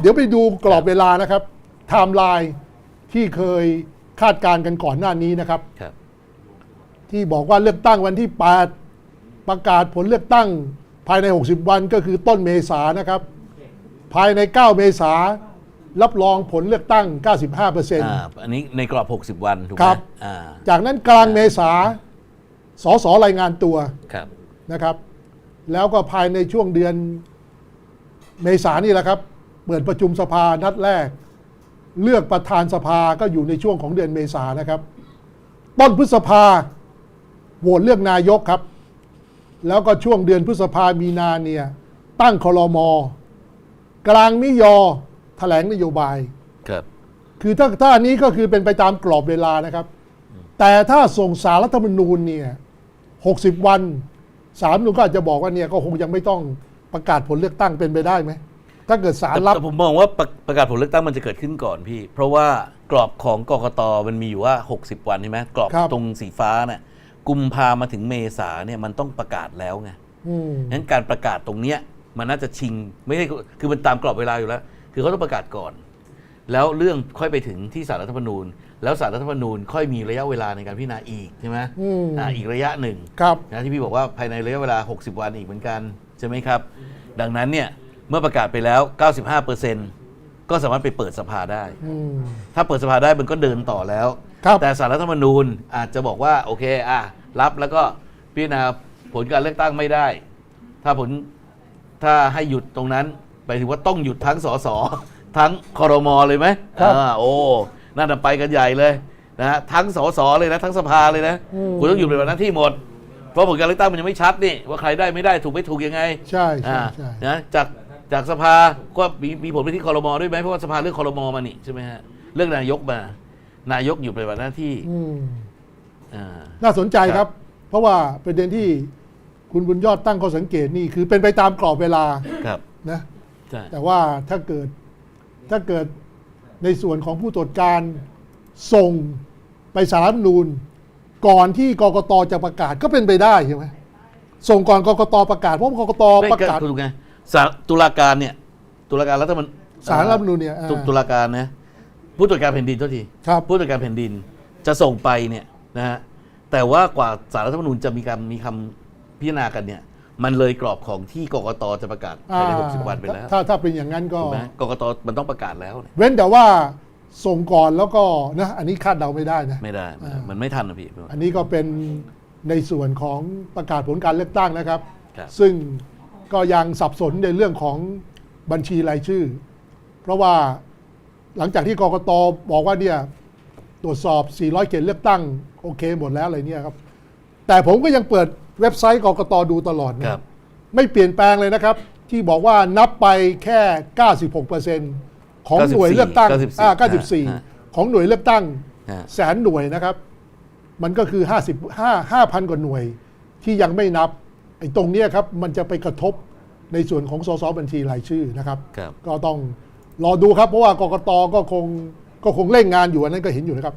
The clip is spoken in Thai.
เดี๋ยวไปดูกรอบเวลานะครับไทม์ไลน์ที่เคยคาดการณ์กันก่อนหน้านี้นะครับ ครับ ที่บอกว่าเลือกตั้งวันที่ 8 ประกาศผลเลือกตั้งภายใน 60 วันก็คือต้นเมษานะครับ ภายใน 9 เมษารับรองผลเลือกตั้ง 95%อ่าอันนี้ในกรอบ 60 วันถูกไหคมรับ อ่าจากนั้นกลางเมษาสสรายงานตัวครับ นะครับ แล้วก็ภายในช่วงเดือนเมษานี่แหละครับ เปิดประชุมสภานัดแรก เลือกประธานสภาก็อยู่ในช่วงของเดือนเมษานะครับต้นพฤษภาโหวตเลือกนายกครับ แล้วก็ช่วงเดือนพฤษภามีนาเนี่ยตั้งคลมกลางมิยอแถลงนโยบายครับ คือถ้าถ้าอันนี้ก็คือเป็นไปตามกรอบเวลานะครับ แต่ถ้าส่งสารรัฐธรรมนูญเนี่ยหกสิบวันสารรัฐธรรมนูญก็อาจจะบอกว่าเนี่ยก็คงยังไม่ต้องประกาศผลเลือกตั้งเป็นไปได้ไหม ถ้าเกิดสารแต่รับ แต่ผมมองว่าประประกาศผลเลือกตั้งมันจะเกิดขึ้นก่อนพี่ เพราะว่ากรอบของกกตมันมีอยู่ว่า 60 วันใช่ไหมกรอบครับ ตรงสีฟ้าเนี่ยกุมภามาถึงเมษาเนี่ยมันต้องประกาศแล้วไงอืมงั้นการประกาศตรงเนี้ยมันน่าจะชิงไม่ได้คือมันตามกรอบเวลาอยู่แล้ว คือเขาต้องประกาศก่อน แล้วเรื่องค่อยไปถึงที่สารรัฐธรรมนูญ แล้วสารรัฐธรรมนูญค่อยมีระยะเวลาในการพิจารณาอีกใช่ไหมอืมอ่าอีกระยะหนึ่ง ครับ นะที่พี่บอกว่าภายในระยะเวลา 60 วันอีกเหมือนกัน ใช่ไหมครับ ดังนั้นเนี่ย เมื่อประกาศไปแล้ว 95%ก็สามารถไปเปิดสภาได้อืมถ้าเปิดสภาได้มันก็เดินต่อแล้ว ครับแต่สารรัฐธรรมนูญอาจจะบอกว่าโอเคอะรับแล้วก็พิจารณาผลการเลือกตั้งไม่ได้ ถ้าผลถ้าให้หยุดตรงนั้นไปถึงว่าต้องหยุดทั้งสสทั้งคอรมอเลยไหมครับ อ่าโอ้น่าจะไปกันใหญ่เลยนะฮะทั้งสสเลยนะทั้งสภาเลยนะอืมคุณต้องหยุดปฏิบัติหน้าที่หมด เพราะผลการเลือกตั้งมันยังไม่ชัดนี่ว่าใครได้ไม่ได้ถูกไม่ถูกยังไง ใช่ใช่อ่าใช่ นะจาก จากสภาก็มีมีผลไปที่คอรมอด้วยไหมเพราะว่าสภาเลือกคอรมอมานี่ใช่ไหมฮะเลือกนายกมา นายกอยู่ปฏิบัติหน้าที่อืมอ่า น่าสนใจคครัรับ บ เพราะว่าประเด็นที่คุณบุญยอดตั้งข้อสังเกตนี่คือเป็นไปตามกรอบเวลาครับนะ ใช่แต่ว่าถ้าเกิดถ้าเกิดในส่วนของผู้ตรวจการส่งไปสารรัฐธรรมนูญก่อนที่กกตจะประกาศก็เป็นไปได้ใช่ไหมส่งก่อนกกตประกาศเพราะว่ากกตไม่ประก็กาศ ถูกไง สารตุลาการเนี่ย ตุลาการรัฐมนสารรัฐธรรมนูญเนี่ยอ่าตุตุลาการนะผู้ตรวจการแผ่นดินเท่าทีครับ ผู้ตรวจการแผ่นดินจะส่งไปเนี่ยนะฮะแต่ว่ากว่าสารรัฐธรรมนูญจะมีการมีคำพิจารณากันเนี่ย มันเลยกรอบของที่กกตจะประกาศภายในอ่า60 วันไปแล้วถ้าถ้าเป็นอย่างนั้นก็ถูกไหมกกตมันต้องประกาศแล้วเนี่ยเว้นแต่ว่าส่งก่อนแล้วก็นะอันนี้คาดเดาไม่ได้นะ ไม่ได้ไม่ได้อ่ามัมันไม่ทันนะพี่ อันนี้ก็เป็นในส่วนของประกาศผลการเลือกตั้งนะครับ ครับ ซึ่ง ก็ยังสับสนในเรื่องของบัญชีรายชื่อ เพราะว่าหลังจากที่กกตบอกว่าเนี่ยตรวจสอบ 400 เขตเลือกตั้ง โอเคหมดแล้วอะไรเนี่ยครับ แต่ผมก็ยังเปิดเว็บไซต์กกตดูตลอดคนะรับ ไม่เปลี่ยนแปลงเลยนะครับ ที่บอกว่านับไปแค่ 96%ของหน่วยเลือกตั้ง94อ่าฮะ94 ของหน่วยเลือกตั้ง ฮะ แสนหน่วยนะครับ มันก็คือ50 5 5,000 กว่าหน่วยที่ยังไม่นับ ไอ้ตรงเนี้ยครับมันจะไปกระทบในส่วนของสสบัญชีรายชื่อนะครับ ครับ ก็ต้องรอดูครับเพราะว่ากกตก็คงก็คงเร่งงานอยู่อันนั้นก็เห็นอยู่นะครับ